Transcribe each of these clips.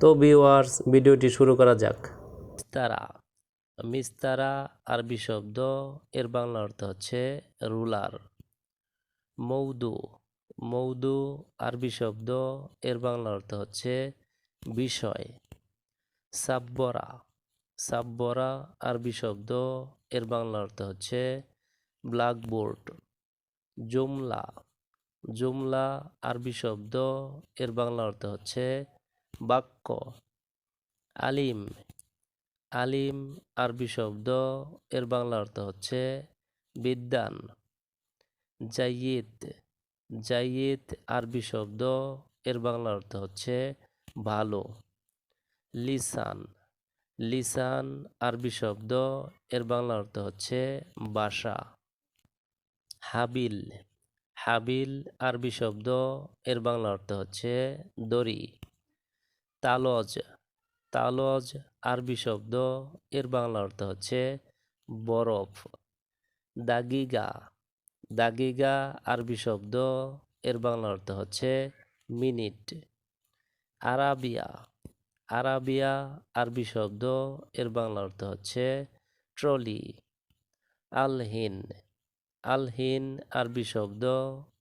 তো ভিউয়ার্স ভিডিওটি শুরু করা যাক। মিস্তারা মিস্তারা, আরবি শব্দ, এর বাংলা অর্থ হচ্ছে রুলার মৌদু মৌদু, আরবি শব্দ, এর বাংলা অর্থ হচ্ছে বিষয়। সাব্বরা সাব্বরা, আরবি শব্দ, এর বাংলা অর্থ হচ্ছে ব্ল্যাকবোর্ড জুমলা জুমলা, আরবি শব্দ, এর বাংলা অর্থ হচ্ছে বাক্য। আলিম। আলিম আরবি শব্দ, এর বাংলা অর্থ হচ্ছে বিদ্যান জাইয়েদ। জাইয়েদ আরবি শব্দ, এর বাংলা অর্থ হচ্ছে ভালো। লিসান। লিসান আরবি শব্দ, এর বাংলা অর্থ হচ্ছে বাসা। হাবিল। হাবিল আরবি শব্দ, এর বাংলা অর্থ হচ্ছে দড়ি। তালজ তালজ আরবি শব্দ, এর বাংলা অর্থ হচ্ছে বরফ, দাগিগা দাগিগা, আরবি শব্দ, এর বাংলা অর্থ হচ্ছে মিনিট, আরাবিয়া আরাবিয়া, আরবি শব্দ, এর বাংলা অর্থ হচ্ছে ট্রলি, আলহিন আলহিন, আরবি শব্দ,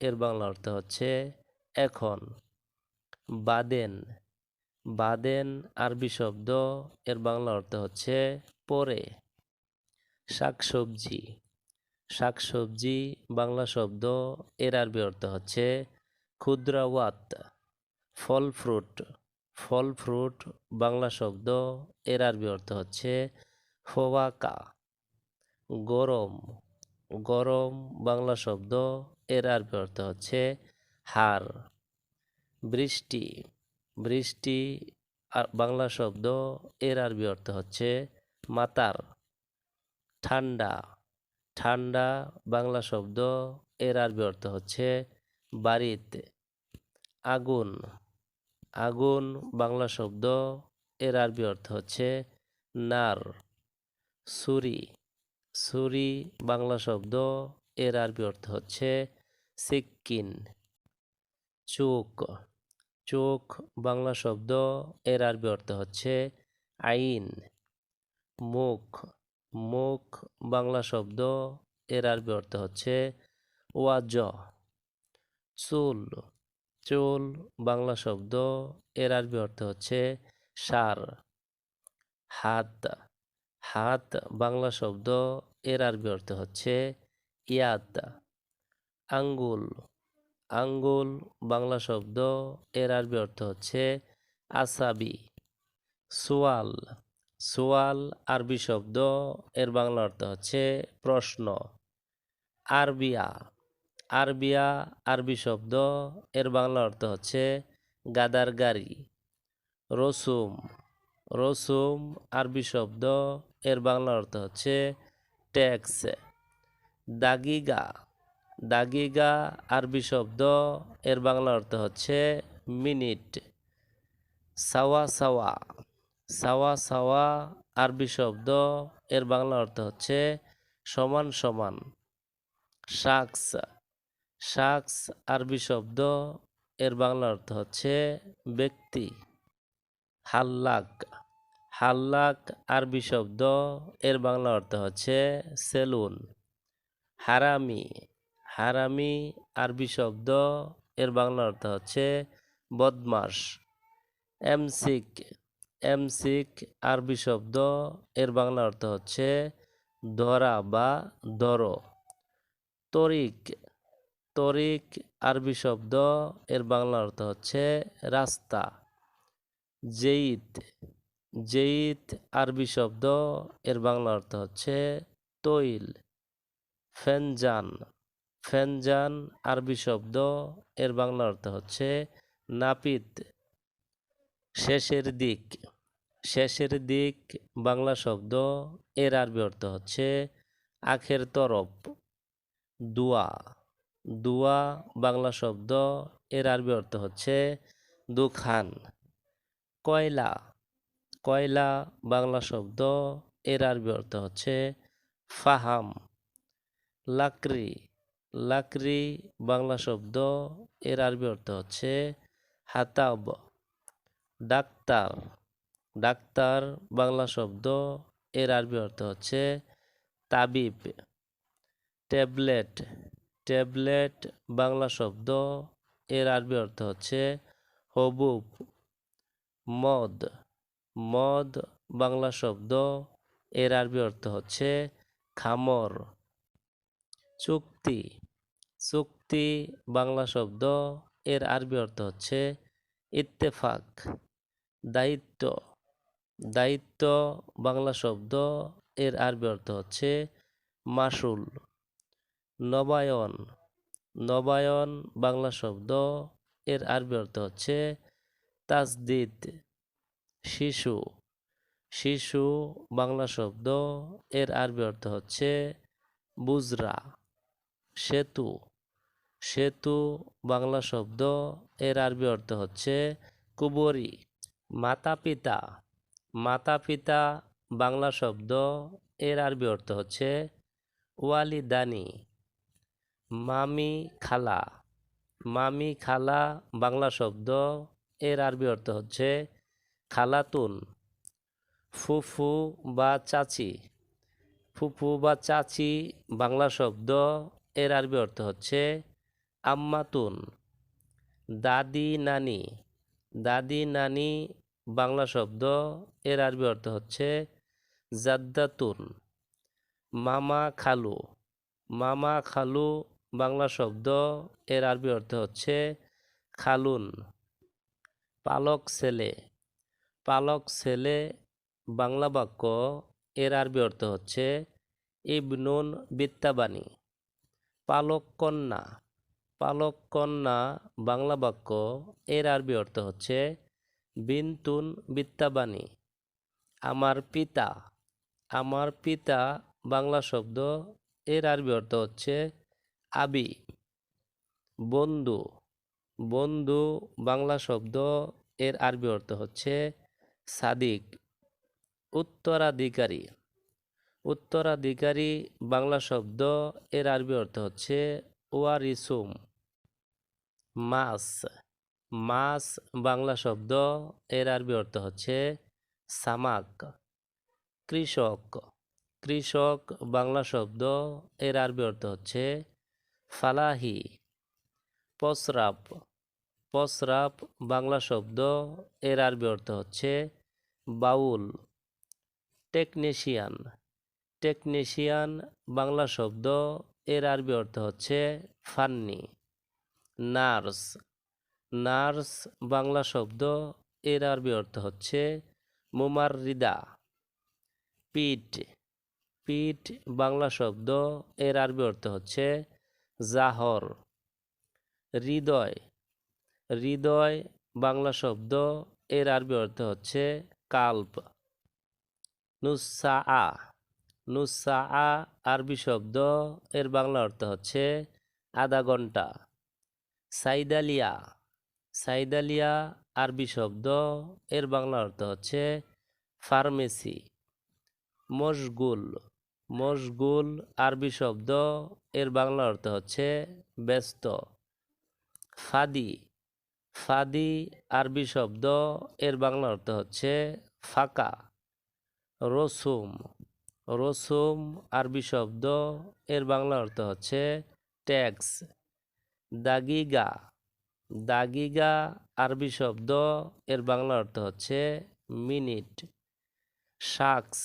এর বাংলা অর্থ হচ্ছে এখন, বাদেন বাদেন আরবি শব্দ, এর বাংলা অর্থ হচ্ছে পরে। শাকসবজি শাকসবজি বাংলা শব্দ, এর আরবি অর্থ হচ্ছে ক্ষুদ্রাওয়াত, ফল ফ্রুট ফল ফ্রুট বাংলা শব্দ, এর আরবি অর্থ হচ্ছে ফোয়াকা, গরম গরম বাংলা শব্দ, এর আরবি অর্থ হচ্ছে হার। বৃষ্টি বৃষ্টি আর বাংলা শব্দ, এর আরবি অর্থ হচ্ছে মাতার। ঠান্ডা ঠান্ডা বাংলা শব্দ, এর আরবি অর্থ হচ্ছে বাড়িতে। আগুন আগুন বাংলা শব্দ, এর আরবি অর্থ হচ্ছে নার। সুরি সুরি বাংলা শব্দ, এর আরবি অর্থ হচ্ছে সিক্কিন। চোখ চোখ, বাংলা শব্দ, এর আরবি অর্থ হচ্ছে আইন। মুখ মুখ, বাংলা শব্দ, এর আরবি অর্থ হচ্ছে ওয়াজ। চুল চুল, বাংলা শব্দ, এর আরবি অর্থ হচ্ছে সার। হাত হাত, বাংলা শব্দ, এর আরবি অর্থ হচ্ছে ইয়াদ আঙ্গুল আঙ্গুল, বাংলা শব্দ, এর আরবি অর্থ হচ্ছে আসাবি সোয়াল সোয়াল আরবি শব্দ, এর বাংলা অর্থ হচ্ছে প্রশ্ন। আরবিয়া আরবিয়া আরবি শব্দ, এর বাংলা অর্থ হচ্ছে গাদার গাড়ি। রসুম রসুম আরবি শব্দ, এর বাংলা অর্থ হচ্ছে ট্যাক্স। দাগিগা দাগিগা আরবি শব্দ, এর বাংলা অর্থ হচ্ছে মিনিট। সাওয়া সাওয়া সাওয়া সাওয়া আরবি শব্দ, এর বাংলা অর্থ হচ্ছে সমান সমান। শাকস শাকস আরবি শব্দ, এর বাংলা অর্থ হচ্ছে ব্যক্তি। হাল্লাক হাল্লাক আরবি শব্দ, এর বাংলা অর্থ হচ্ছে সেলুন। হারামি হারামি আরবি শব্দ, এর বাংলা অর্থ হচ্ছে বদমাস এমসিক এমসিক আরবি শব্দ, এর বাংলা অর্থ হচ্ছে ধরা বা ধরো। তরিক তরিক আরবি শব্দ, এর বাংলা অর্থ হচ্ছে রাস্তা। জেইত জেইত আরবি শব্দ, এর বাংলা অর্থ হচ্ছে তৈল। ফেনজান ফেনজান আরবি শব্দ। এর বাংলা অর্থ হচ্ছে নাপিত। শেষের দিক। শেষের দিক বাংলা শব্দ। এর আরবি অর্থ হচ্ছে আখের তরফ দুয়া। দুয়া বাংলা শব্দ। এর আরবি অর্থ হচ্ছে দুখান। কয়লা। কয়লা বাংলা শব্দ। এর আরবি অর্থ হচ্ছে ফাহাম। লাকড়ি। লাকড়ি, বাংলা শব্দ, এর আরবি অর্থ হচ্ছে হাতাব, ডাক্তার। ডাক্তার, বাংলা শব্দ, এর আরবি অর্থ হচ্ছে তাবিব। ট্যাবলেট ট্যাবলেট, বাংলা শব্দ, এর আরবি অর্থ হচ্ছে হবুব। মদ মদ, বাংলা শব্দ, এর আরবি অর্থ হচ্ছে খামর। চুক্তি চুক্তি, বাংলা শব্দ, এর আরবি অর্থ হচ্ছে ইত্তেফাক, দায়িত্ব। দায়িত্ব, বাংলা শব্দ, এর আরবি অর্থ হচ্ছে মাসুল নবায়ন নবায়ন, বাংলা শব্দ, এর আরবি অর্থ হচ্ছে তাজদিদ, শিশু। শিশু, বাংলা শব্দ, এর আরবি অর্থ হচ্ছে বুজরা, সেতু। সেতু, বাংলা শব্দ, এর আরবি অর্থ হচ্ছে কুবরি। মাতা পিতা মাতা পিতা বাংলা শব্দ, এর আরবি অর্থ হচ্ছে ওয়ালিদানি। মামি খালা মামি খালা, বাংলা শব্দ, এর আরবি অর্থ হচ্ছে খালাতুন। ফুফু বা চাচি, ফুফু বা চাচি, বাংলা শব্দ, এর আরবি অর্থ হচ্ছে আম্মাতুন। দাদি, নানি। দাদি, নানি, বাংলা শব্দ। এর আরবি অর্থ হচ্ছে জাদ্দাতুন। মামা খালু। মামা খালু, বাংলা শব্দ। এর আরবি অর্থ হচ্ছে খালুন। পালক ছেলে। পালক ছেলে, বাংলা বাক্য। এর আরবি অর্থ হচ্ছে ইবনুন বিত্তাবাণী পালক কন্যা। পালক কন্যা বাংলা বাক্য, এর আরবি অর্থ হচ্ছে, বিন্তুন বিত্তাবাণী। আমার পিতা আমার পিতা বাংলা শব্দ, এর আরবি অর্থ হচ্ছে, আবি। বন্ধু বন্ধু বাংলা শব্দ, এর আরবি অর্থ হচ্ছে, সাদিক। উত্তরাধিকারী উত্তরাধিকারী বাংলা শব্দ, এর আরবি অর্থ হচ্ছে, ওয়ারিসুম। মাস মাস বাংলা শব্দ, এর আরবি অর্থ হচ্ছে সামাক। কৃষক কৃষক বাংলা শব্দ, এর আরবি অর্থ হচ্ছে ফালাহি। পসরাপ পসরাপ বাংলা শব্দ, এর আরবি অর্থ হচ্ছে বাউল। টেকনিশিয়ান টেকনিশিয়ান বাংলা শব্দ, এর আরবি অর্থ হচ্ছে ফান্নি। নার্স। নার্স বাংলা শব্দ, এর আরবি অর্থ হচ্ছে মুমাররিদা। পিঠ। পিঠ বাংলা শব্দ, এর আরবি অর্থ হচ্ছে জাহর। হৃদয়। হৃদয় বাংলা শব্দ, এর আরবি অর্থ হচ্ছে কাল্প। নুসা নুসা আরবি শব্দ, এর বাংলা অর্থ হচ্ছে আধা ঘণ্টা। সাইদালিয়া সাইদালিয়া আরবি শব্দ, এর বাংলা অর্থ হচ্ছে ফার্মেসি মশগুল মশগুল আরবি শব্দ, এর বাংলা অর্থ হচ্ছে ব্যস্ত, ফাদি ফাদি আরবি শব্দ, এর বাংলা অর্থ হচ্ছে ফাঁকা, রসুম রসুম আরবি শব্দ, এর বাংলা অর্থ হচ্ছে ট্যাক্স দাগিগা দাগিগা আরবি শব্দ, এর বাংলা অর্থ হচ্ছে মিনিট। শাকস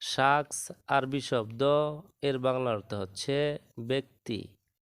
শাকস আরবি শব্দ, এর বাংলা অর্থ হচ্ছে ব্যক্তি।